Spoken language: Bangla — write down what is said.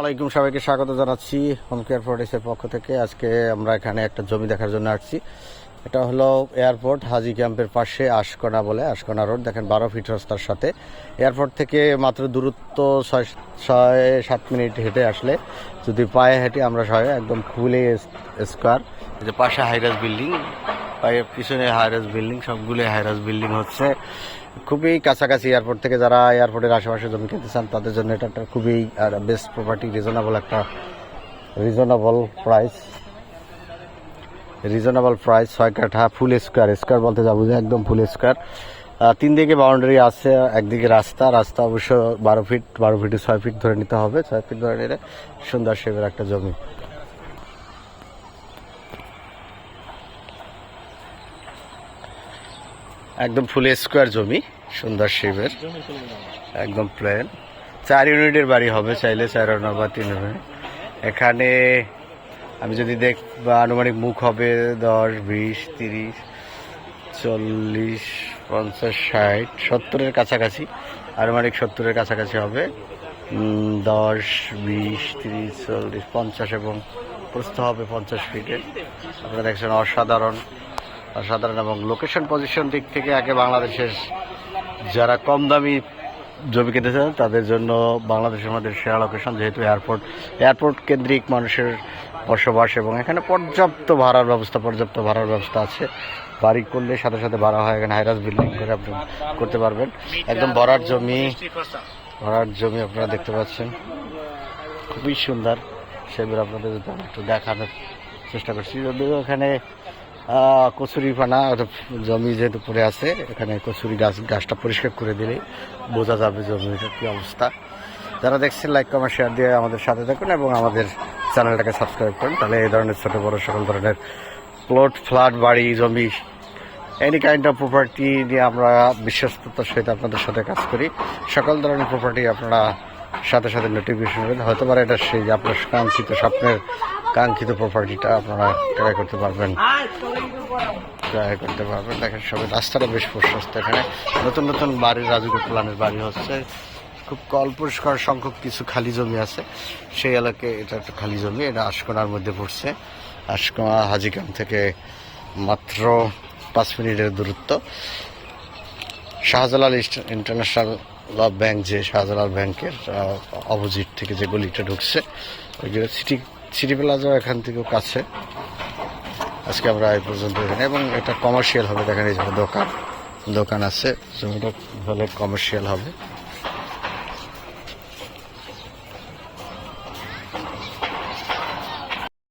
আলাইকুম, সবাইকে স্বাগত জানাচ্ছি হোম কেয়ার প্রোডাক্টসের পক্ষ থেকে। আজকে আমরা এখানে একটা জমি দেখার জন্য আসছি। এটা হলো এয়ারপোর্ট, হাজি ক্যাম্পের পাশে আশকোনা বলে, আশকোনা রোড। দেখেন, বারো ফিট রাস্তার সাথে। এয়ারপোর্ট থেকে মাত্র দূরত্ব ছয় ছয়, সাত মিনিট হেঁটে আসলে যদি পায়ে হেঁটে আমরা সবাই একদম খুলে স্কোয়ার। যে পাশে হাইরাস বিল্ডিং পায়ে পিছনে হাইরাস বিল্ডিং সবগুলো হাইরাস বিল্ডিং হচ্ছে। খুবই কাছাকাছি এয়ারপোর্ট থেকে যারা এয়ারপোর্টের আশেপাশে জমি খেতে চান, তাদের জন্য এটা একটা খুবই বেস্ট প্রপার্টি রিজনেবল একটা রিজনেবল প্রাইস রিজনেবল প্রাইস ছয় কাঠা ফুল স্কোয়ার স্কোয়ার বলতে যাব যে একদম ফুল স্কোয়ার তিন দিকে বাউন্ডারি আছে, একদিকে রাস্তা। রাস্তা অবশ্য বারো ফিট বারো ফিটে ছয় ফিট ধরে নিতে হবে। ছয় ফিট ধরে নিলে সুন্দর শেপের একটা জমি। একদম ফুল স্কোয়ার জমি, সুন্দর শিবের। একদম প্লেন। চার ইউনিটের বাড়ি হবে চাইলে, চার বা তিন ইউনিট এখানে আমি যদি দেখ, বা আনুমানিক মুখ হবে দশ, বিশ, তিরিশ, চল্লিশ, পঞ্চাশ, ষাট, সত্তরের কাছাকাছি। আনুমানিক সত্তরের কাছাকাছি হবে। দশ, বিশ, তিরিশ, চল্লিশ, পঞ্চাশ এবং প্রস্থ হবে পঞ্চাশ ফিটের। আপনারা দেখছেন অসাধারণ অসাধারণ এবং লোকেশন পজিশন দিক থেকে একে বাংলাদেশের যারা কম দামি জমি কিনতে তাদের জন্য বাংলাদেশের মধ্যে সেরা লোকেশন যেহেতু এয়ারপোর্ট এয়ারপোর্ট কেন্দ্রিক মানুষের বসবাস এবং এখানে পর্যাপ্ত ভাড়ার ব্যবস্থা, পর্যাপ্ত ভাড়ার ব্যবস্থা আছে। বাড়ি করলে সাথে সাথে ভাড়া হয়, এখানে হাইরাস বিল্ডিং করে আপনি করতে পারবেন। একদম ভরার জমি ভরার জমি আপনারা দেখতে পাচ্ছেন। খুবই সুন্দর। সেগুলো আপনাদের একটু দেখানোর চেষ্টা করছি। যদিও এখানে কচুরি পানা জমি যেহেতু পড়ে আছে, এখানে কচুরি গাছ, গাছটা পরিষ্কার করে দিলে বোঝা যাবে জমির কি অবস্থা। যারা দেখছেন লাইক কমেন্ট শেয়ার দিয়ে আমাদের সাথে থাকুন এবং আমাদের চ্যানেলটাকে সাবস্ক্রাইব করুন। তাহলে এই ধরনের ছোট, বড় সকল ধরনের প্লট ফ্ল্যাট বাড়ি, জমি এনি কাইন্ড অফ প্রপার্টি নিয়ে আমরা বিশ্বস্ততার সহিত আপনাদের সাথে কাজ করি। সকল ধরনের প্রপার্টি আপনারা সাথে সাথে নোটিফিকেশন হয়তো পারে এটা সেই আপনার কাঙ্ক্ষিত স্বপ্নের কাঙ্ক্ষিত প্রপার্টিটা আপনারা ট্রাই করতে পারবেন। ট্রাই করতে পারবেন। দেখেন সবাই রাস্তাটা বেশ প্রশস্ত এখানে। নতুন নতুন বাড়ির রাজুকে প্ল্যানের বাড়ি হচ্ছে। খুব অল্পস্কর সংখ্যক কিছু খালি জমি আছে। সেই এলাকায় এটা একটা খালি জমি। এটা আশকোনার মধ্যে পড়ছে। আশকোনা হাজিকাম থেকে মাত্র পাঁচ মিনিটের দূরত্ব। শাহজালাল ইন্টারন্যাশনাল ব্যাংক যে শাহজালাল ব্যাংকের অপোজিট থেকে যে গলিটা ঢুকছে ওইগুলো সিটি সিটি প্লাজা এখান থেকেও কাছে। আজকে আমরা এই পর্যন্ত এখানে এবং এটা কমার্শিয়াল হবে, দেখেন এই দোকান। দোকান আছে, জমিটা হলে কমার্শিয়াল হবে।